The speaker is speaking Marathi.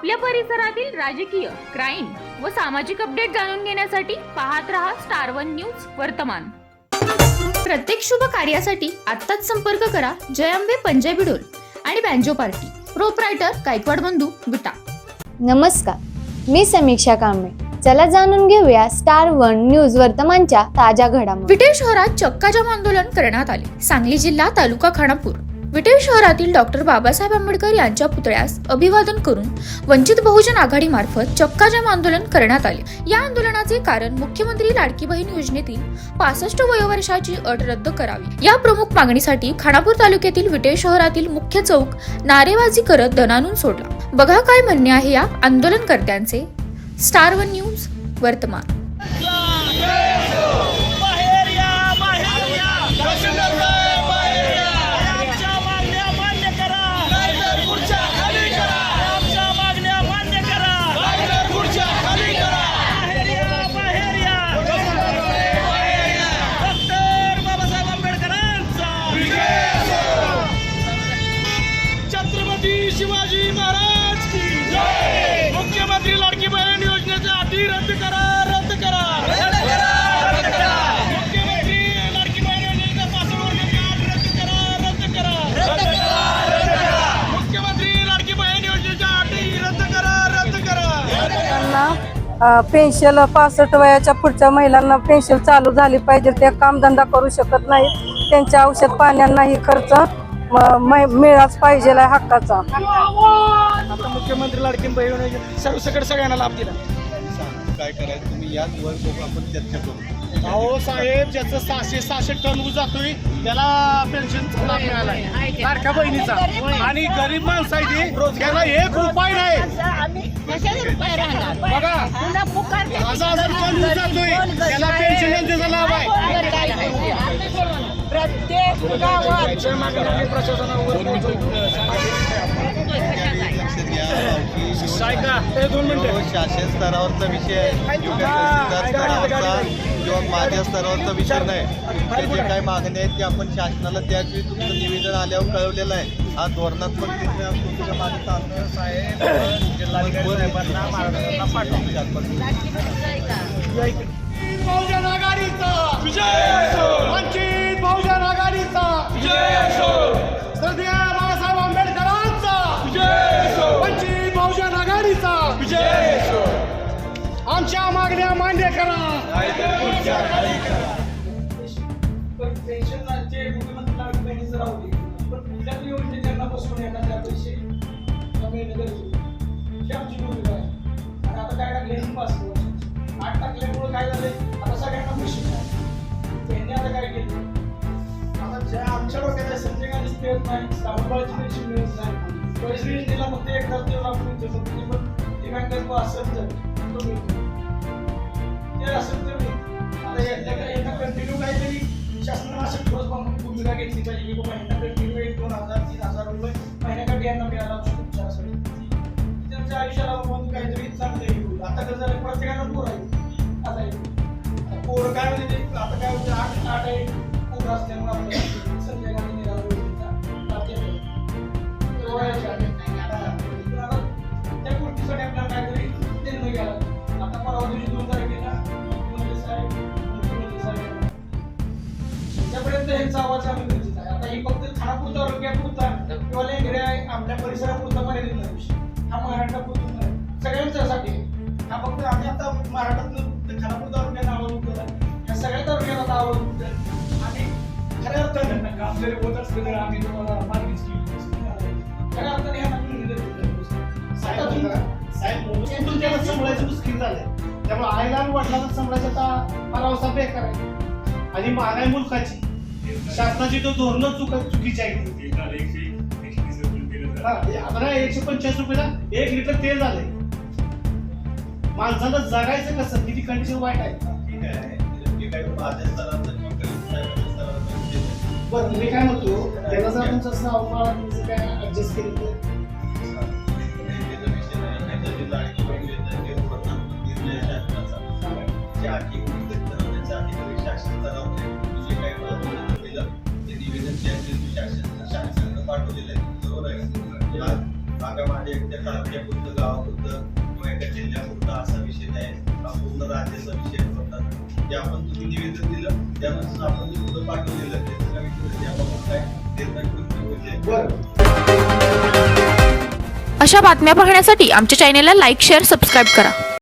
आपल्या परिसरातील राजकीय क्राईम व सामाजिक अपडेट जाणून घेण्यासाठी पाहत रहा स्टार वन न्यूज वर्तमान. प्रत्येक शुभ कार्यासाठी आत्ताच संपर्क करा जयंबे पंजाबी डोल आणि बँजो पार्टी. प्रोप्रायटर गायकवाड बंधू विटा. नमस्कार मी समीक्षा कांबळे. चला जाणून घेऊया स्टार वन न्यूज वर्तमानच्या ताज्या घडामोडी. विटेल शहरात चक्काजाम आंदोलन करण्यात आले. सांगली जिल्हा तालुका खानापूर. विटेल शहरातील डॉक्टर बाबासाहेब आंबेडकर यांच्या पुतळ्यास अभिवादन करून वंचित बहुजन आघाडीमार्फत चक्काजाम आंदोलन करण्यात आले. या आंदोलनाचे कारण मुख्यमंत्री लाडकी बहीण योजनेतील पासष्ट वयोवर्षाची अट रद्द करावी. या प्रमुख मागणीसाठी खानापूर तालुक्यातील विटेल शहरातील मुख्य चौक नारेबाजी करत दणानून सोडला. बघा काय म्हणणे आहे या आंदोलनकर्त्यांचे. स्टार वन न्यूज वर्तमान. पेन्शन पासष्ट वयाच्या पुढच्या महिलांना पेन्शन चालू झाली पाहिजे ते कामधंदा करू शकत नाहीत त्यांच्या औषध पाण्यांनाही खर्च म- मै- मिळाच पाहिजे हक्काचा. आता मुख्यमंत्री लाडकी बहीण सर्वसकट सगळ्यांना लाभ दिला. काय करायचं? तुम्ही याच वर आपण चर्चा करू. अहो साहेब ज्याचं सहाशे सहाशे टन ऊस जातोय त्याला पेन्शनचा लाभ मिळालाय. लाडक्या बहिणीचा. आणि गरीब माणसं आहे ती. त्याला एक रुपये नाही. बघा. हजार हजार टन ऊस जातोय. त्याला पेन्शन योजनेचा लाभ आहे. प्रत्येक गावात प्रशासनावर शासन स्तरावरचा विषय स्तरावरचा किंवा माझ्या स्तरावरचा विषय नाही ते जे काही मागण्या आहेत ते आपण शासनाला त्याच वेळी तुमचं निवेदन आल्यावर कळवलेलं आहे. हा धोरणात्मक तुझ्या मागे साहेब महाराष्ट्राला विजय! मागण्या मान्य करा आता काय टाकले पास आठ टाकल्यामुळे काय झालंय आता सगळ्यांना पैसे त्यांनी आता काय केलं आता ज्या आमच्या डोक्यात संजय गांधी मिळत नाही राहुलबाळाची पैसे मिळत नाही पैसे योजनेला फक्त एकदा हजार ते लाख देतात. पण ते काय करतो भूमिका पाहिजे? की बाबा एक दोन हजार तीन हजार रुपये महिन्याकाठी यांना मिळाला उपचारासाठी त्यांच्या आयुष्याला बघून काहीतरी चांगलं आता कसं झालं प्रत्येकाला पोर आहे. आता पोर काय म्हणजे आता काय होतं आठ आठ आहे. पोर असल्यामुळे आपल्याला संजय गांधी निघाला त्या गोष्टीसाठी आपल्याला काहीतरी निर्णय घ्यायला आता परवा दिवशी दोन तारखेला मुख्यमंत्री साहेब मुख्यमंत्री साहेब. त्यापर्यंत यांचा आवाज आम्ही परिसरापुरता मर्यादित नाही विषय. हा महाराष्ट्रापुरता नाही सगळ्यांच्यासाठी. हा फक्त आम्ही आता महाराष्ट्रातलं फक्त खानापूर तालुक्यात आवाज उठवला या सगळ्या तालुक्यात आवाज उठवला आणि खऱ्या अर्थाने आपल्याला होत असलं तर आम्ही तुम्हाला मागणीच केली खऱ्या अर्थाने ह्या मागणी तुम- साहेब तुमच्या सांभाळायचं मुश्किल झालंय. त्यामुळे आईला आणि वडिलांना सांभाळायचं बेकार आहे. आणि महागाई मुलकाची शासनाची तो धोरण चुक चुकीची आहे आता एकशे पंचाळीस रुपयाला एक लिटर तेल झालंय. माणसाला जगायचं कसं? किती कंडिशन वाईट आहे. बरं मी काय म्हणतो त्याला जर तुमचं असं तुमचं काय ऍडजस्ट केलं तर? माझ्या माझ्या एकट्या तालुक्यापुरतं गावापुरतं किंवा एका जिल्ह्यापुरतं असा विषय नाही. हा पूर्ण राज्याचा विषय होता. ते आपण तुम्ही निवेदन दिलं त्यानुसार आपण जे पुढं पाठवलेलं त्याचं काही विषय त्याबाबत काय निर्णय होते अशा बातम्या पाहण्यासाठी आमच्या चॅनेलला लाईक शेअर सबस्क्राईब करा.